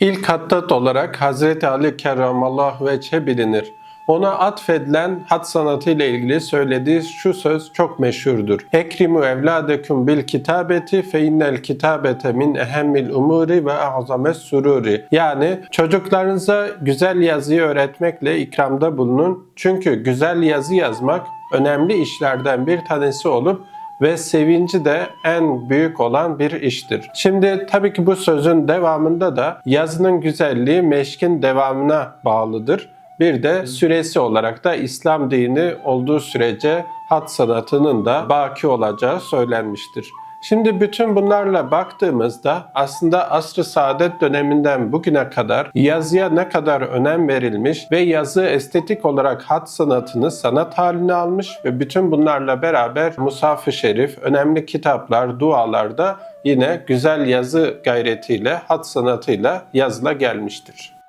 İlk hattat olarak Hazreti Ali kerramallahu veçhe bilinir. Ona atfedilen hat sanatı ile ilgili söylediği şu söz çok meşhurdur. Ekrimu evladeküm bil kitabeti fe innel kitabete min ehemmil umuri ve azames sururi. Yani çocuklarınıza güzel yazıyı öğretmekle ikramda bulunun. Çünkü güzel yazı yazmak önemli işlerden bir tanesi olup ve sevinci de en büyük olan bir iştir. Şimdi tabii ki bu sözün devamında da yazının güzelliği meşkin devamına bağlıdır. Bir de süresi olarak da İslam dini olduğu sürece hat sanatının da baki olacağı söylenmiştir. Şimdi bütün bunlarla baktığımızda aslında asr-ı saadet döneminden bugüne kadar yazıya ne kadar önem verilmiş ve yazı estetik olarak hat sanatını sanat haline almış ve bütün bunlarla beraber Musaf-ı Şerif, önemli kitaplar, dualarda yine güzel yazı gayretiyle, hat sanatıyla yazıla gelmiştir.